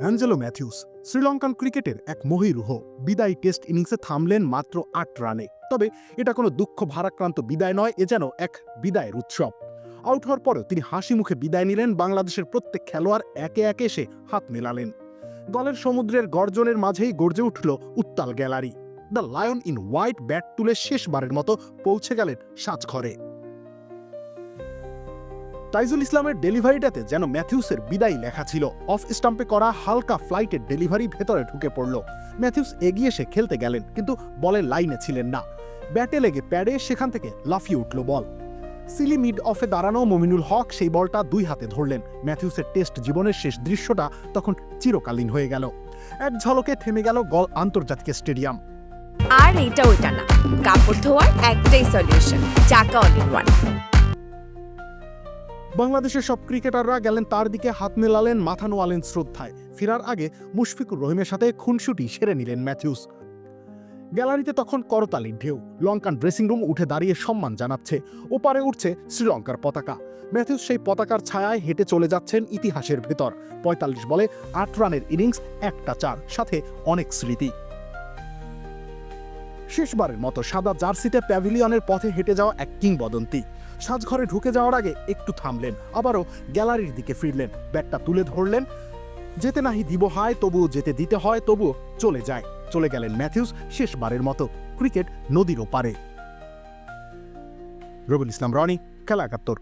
Angelo Matthews, Sri Lankan ক্রিকেটের এক মহিরুহ, বিদায়ী টেস্ট ইনিংসে থামলেন মাত্র আট রানে। তবে এটা কোনো দুঃখ ভারাক্রান্ত বিদায় নয়, এ যেন এক বিদায়ের উৎসব। আউট হওয়ার পরেও তিনি হাসি মুখে বিদায় নিলেন, বাংলাদেশের প্রত্যেক খেলোয়াড় একে একে এসে হাত মেলালেন। দলের সমুদ্রের গর্জনের মাঝেই গর্জে উঠল উত্তাল gallery. The lion in white bat তুলে শেষবারের মতো পৌঁছে গেলেন সাজঘরে। তাইজুল ইসলামের ডেলিভারিটাতে যেন ম্যাথিউসের বিদায় লেখা ছিল। অফ স্টাম্পে করা হালকা ফ্লাইটের ডেলিভারি ভেতরে ঢুকে পড়ল। ম্যাথিউস এগিয়ে এসে খেলতে গেলেন, কিন্তু বলের লাইনে ছিলেন না। ব্যাটে লেগে প্যাডে সেখান থেকে লাফিয়ে উঠল বল। সিলি মিড অফে দাঁড়ানো মমিনুল হক সেই বলটা দুই হাতে ধরলেন। ম্যাথিউসের টেস্ট জীবনের শেষ দৃশ্যটা তখন চিরকালীন হয়ে গেল। এক ঝলকে থেমে গেল গল আন্তর্জাতিক স্টেডিয়াম। আর এটা ওইটা না। কাপড় ধোয়ার একটাই সলিউশন চাকা অল ইন ওয়ান বাংলাদেশের সব ক্রিকেটাররা গেলেন তার দিকে হাত মেলালেন, মাথা নোয়ালেন শ্রদ্ধায়। ফেরার আগে মুশফিকুর রহিমের সাথে খুনসুটি সেরে নিলেন ম্যাথিউস। গ্যালারিতে তখন করতালির ঢেউ, লঙ্কান ড্রেসিং রুম উঠে দাঁড়িয়ে সম্মান জানাচ্ছে। ওপারে উঠছে শ্রীলঙ্কার পতাকা। ম্যাথিউস সেই পতাকার ছায়ায় হেঁটে চলে যাচ্ছেন ইতিহাসের ভেতর। পঁয়তাল্লিশ বলে আট রানের ইনিংস, একটা চার, সাথে অনেক স্মৃতি। শেষবারের মতো সাদা জার্সিতে প্যাভিলিয়নের পথে হেঁটে যাওয়া এক কিংবদন্তি। সাজঘরে ঢুকে যাওয়ার আগে একটু থামলেন, আবারও গ্যালারির দিকে ফিরলেন ব্যাটটা তুলে ধরলেন। যেতে নাহি দিব হয়, তবুও যেতে দিতে হয়, তবুও চলে যায়। চলে গেলেন ম্যাথিউস শেষবারের মতো, ক্রিকেট নদীর ওপারে। রবুল ইসলাম, রনি, খেলা একাত্তর।